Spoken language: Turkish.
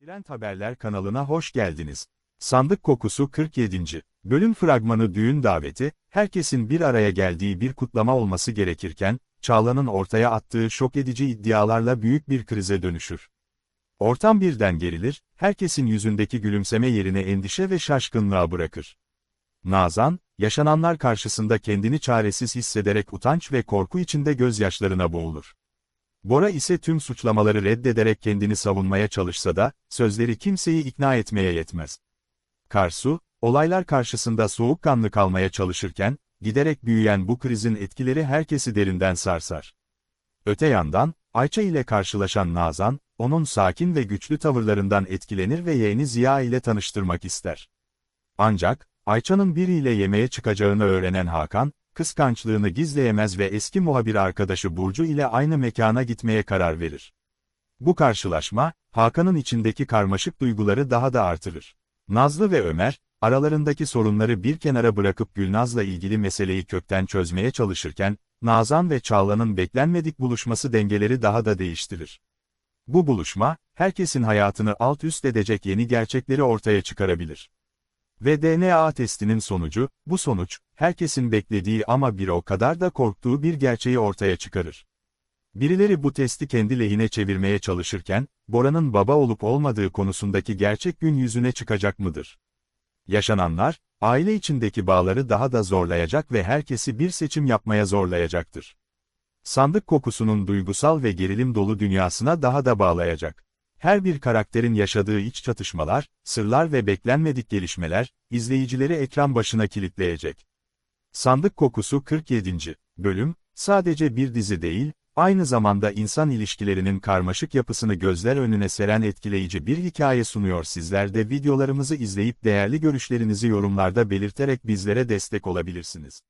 Trend Haberler kanalına hoş geldiniz. Sandık Kokusu 47. Bölüm fragmanı düğün daveti, herkesin bir araya geldiği bir kutlama olması gerekirken, Çağla'nın ortaya attığı şok edici iddialarla büyük bir krize dönüşür. Ortam birden gerilir, herkesin yüzündeki gülümseme yerine endişe ve şaşkınlığa bırakır. Nazan, yaşananlar karşısında kendini çaresiz hissederek utanç ve korku içinde gözyaşlarına boğulur. Bora ise tüm suçlamaları reddederek kendini savunmaya çalışsa da, sözleri kimseyi ikna etmeye yetmez. Karsu, olaylar karşısında soğukkanlı kalmaya çalışırken, giderek büyüyen bu krizin etkileri herkesi derinden sarsar. Öte yandan, Ayça ile karşılaşan Nazan, onun sakin ve güçlü tavırlarından etkilenir ve yeğeni Ziya ile tanıştırmak ister. Ancak, Ayça'nın biriyle yemeğe çıkacağını öğrenen Hakan, kıskançlığını gizleyemez ve eski muhabir arkadaşı Burcu ile aynı mekana gitmeye karar verir. Bu karşılaşma, Hakan'ın içindeki karmaşık duyguları daha da artırır. Nazlı ve Ömer, aralarındaki sorunları bir kenara bırakıp Gülnaz'la ilgili meseleyi kökten çözmeye çalışırken, Nazan ve Çağla'nın beklenmedik buluşması dengeleri daha da değiştirir. Bu buluşma, herkesin hayatını alt üst edecek yeni gerçekleri ortaya çıkarabilir. Ve DNA testinin sonucu, bu sonuç, herkesin beklediği ama bir o kadar da korktuğu bir gerçeği ortaya çıkarır. Birileri bu testi kendi lehine çevirmeye çalışırken, Bora'nın baba olup olmadığı konusundaki gerçek gün yüzüne çıkacak mıdır? Yaşananlar, aile içindeki bağları daha da zorlayacak ve herkesi bir seçim yapmaya zorlayacaktır. Sandık kokusunun duygusal ve gerilim dolu dünyasına daha da bağlayacak. Her bir karakterin yaşadığı iç çatışmalar, sırlar ve beklenmedik gelişmeler, izleyicileri ekran başına kilitleyecek. Sandık Kokusu 47. Bölüm, sadece bir dizi değil, aynı zamanda insan ilişkilerinin karmaşık yapısını gözler önüne seren etkileyici bir hikaye sunuyor. Sizler de videolarımızı izleyip değerli görüşlerinizi yorumlarda belirterek bizlere destek olabilirsiniz.